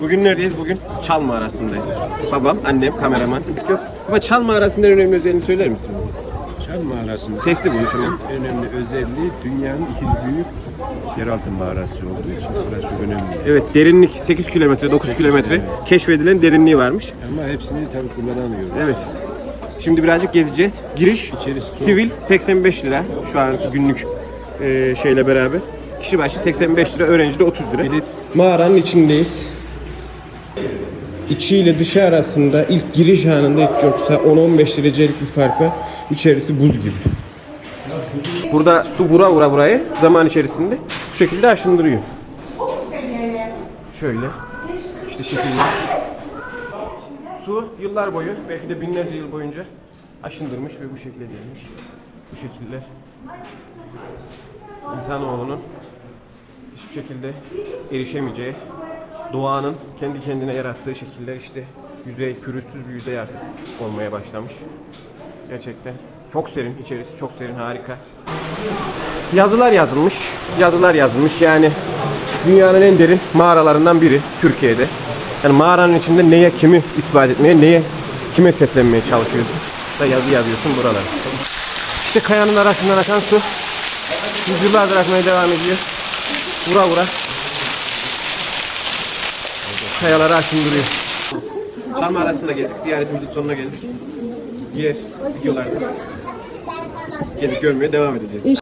Bugün neredeyiz? Bugün Çal Mağarası'ndayız. Babam, annem, kameraman. Yok. Ama Çal Mağarası'nın en önemli özelliğini söyler misiniz? Çal mağarasının Sesli konuşalım. en önemli özelliği dünyanın ikinci büyük yeraltı mağarası olduğu için burası çok önemli. Evet, derinlik 8 kilometre, 9 kilometre keşfedilen derinliği varmış. Ama hepsini tabii kullanamıyoruz. Evet. Şimdi birazcık gezeceğiz. Giriş İçerisi soğuk. sivil 85 lira şu anki günlük e, şeyle beraber. Kişi başı 85 lira, öğrenci de 30 lira. Bilet- Mağaranın içindeyiz. İçi ile dışı arasında ilk giriş anında hiç yoksa 10-15 derecelik bir fark var. İçerisi buz gibi. Burada su vura vura burayı zaman içerisinde bu şekilde aşındırıyor. Şöyle. İşte şekilde. Su yıllar boyu, belki de binlerce yıl boyunca aşındırmış ve bu şekilde gelmiş. Bu şekiller insanoğlunun hiçbir şekilde erişemeyeceği, doğanın kendi kendine yarattığı şekiller işte yüzey, pürüzsüz bir yüzey artık olmaya başlamış. Gerçekten çok serin, içerisi çok serin, harika. Yazılar yazılmış, yazılar yazılmış yani dünyanın en derin mağaralarından biri Türkiye'de. Yani mağaranın içinde neye kimi ispat etmeye, neye kime seslenmeye çalışıyorsun. Da yazı yazıyorsun buralar. İşte kayanın arasından akan su yüzyıllardır akmaya devam ediyor. Vura vura. Kayaları aşındırıyor. Çam arasında gezdik. Ziyaretimizin sonuna geldik. Diğer videolarda gezip görmeye devam edeceğiz.